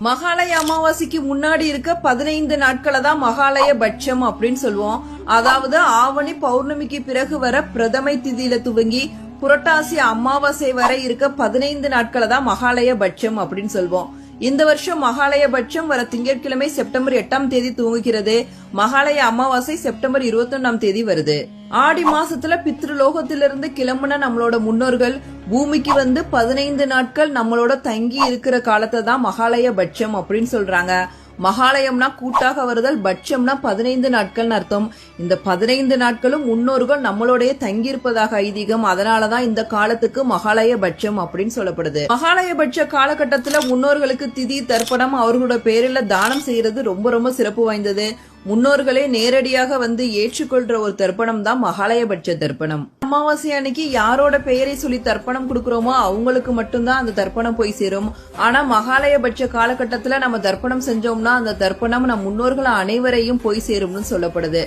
மகாலய அமாவாசைக்கு முன்னாடி இருக்க பதினைந்து நாட்களை தான் மகாலய பட்சம் அப்படின்னு சொல்லுவோம். அதாவது ஆவணி பௌர்ணமிக்கு பிறகு வர பிரதமை திதியில துவங்கி புரட்டாசி அமாவாசை வரை இருக்க பதினைந்து நாட்களை தான் மகாலய பட்சம் அப்படின்னு சொல்வோம். இந்த வருஷம் மகாலய பட்சம் வர திங்கட்கிழமை செப்டம்பர் எட்டாம் தேதி துவங்குகிறது. மகாலய அமாவாசை செப்டம்பர் இருபத்தொன்னாம் தேதி வருது. ஆடி மாசத்துல பித்ருலோகத்திலிருந்து கிளம்புன நம்மளோட முன்னோர்கள் பூமிக்கு வந்து பதினைந்து நாட்கள் நம்மளோட தங்கி இருக்கிற காலத்தை தான் மகாலய பட்சம் அப்படின்னு சொல்றாங்க. மகாலயம்னா கூட்டாக வருதல் பட்சம்னா பதினைந்து நாட்கள்னு அர்த்தம். இந்த பதினைந்து நாட்களும் முன்னோர்கள் நம்மளுடைய தங்கியிருப்பதாக ஐதீகம். அதனாலதான் இந்த காலத்துக்கு மகாலய பட்சம் அப்படின்னு சொல்லப்படுது. மகாலய பட்ச காலகட்டத்துல முன்னோர்களுக்கு திதி தர்ப்பணம் அவர்களோட பேரில் தானம் செய்யறது ரொம்ப ரொம்ப சிறப்பு வாய்ந்தது. முன்னோர்களே நேரடியாக வந்து ஏற்றுக்கொள்ற ஒரு தர்ப்பணம் தான் மகாலயபட்ச தர்ப்பணம். அமாவாசை அன்னைக்கு யாரோட பெயரை சொல்லி தர்ப்பணம் கொடுக்குறோமோ அவங்களுக்கு மட்டும்தான் அந்த தர்ப்பணம் போய் சேரும். ஆனா மகாலயபட்ச காலகட்டத்துல நம்ம தர்ப்பணம் செஞ்சோம்னா அந்த தர்ப்பணம் நம் முன்னோர்கள் அனைவரையும் போய் சேரும்னு சொல்லப்படுது.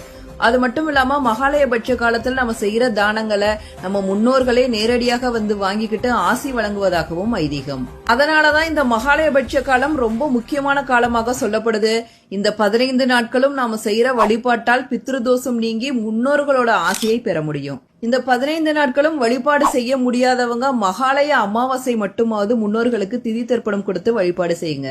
அது மட்டும் இல்லாம மகாலயபட்ச காலத்துல நம்ம செய்யற தானங்களை நம்ம முன்னோர்களே நேரடியாக வந்து வாங்கிக்கிட்டு ஆசி வழங்குவதாகவும் ஐதீகம். அதனாலதான் இந்த மகாலயபட்ச காலம் ரொம்ப முக்கியமான காலமாக சொல்லப்படுது. இந்த பதினைந்து நாட்களும் நாம செய்யற வழிபாட்டால் பித்ருதோஷம் நீங்கி முன்னோர்களோட ஆசையை பெற முடியும். இந்த பதினைந்து நாட்களும் வழிபாடு செய்ய முடியாதவங்க மகாலய அமாவாசை மட்டுமாவது முன்னோர்களுக்கு திதி தர்ப்பணம் கொடுத்து வழிபாடு செய்யுங்க.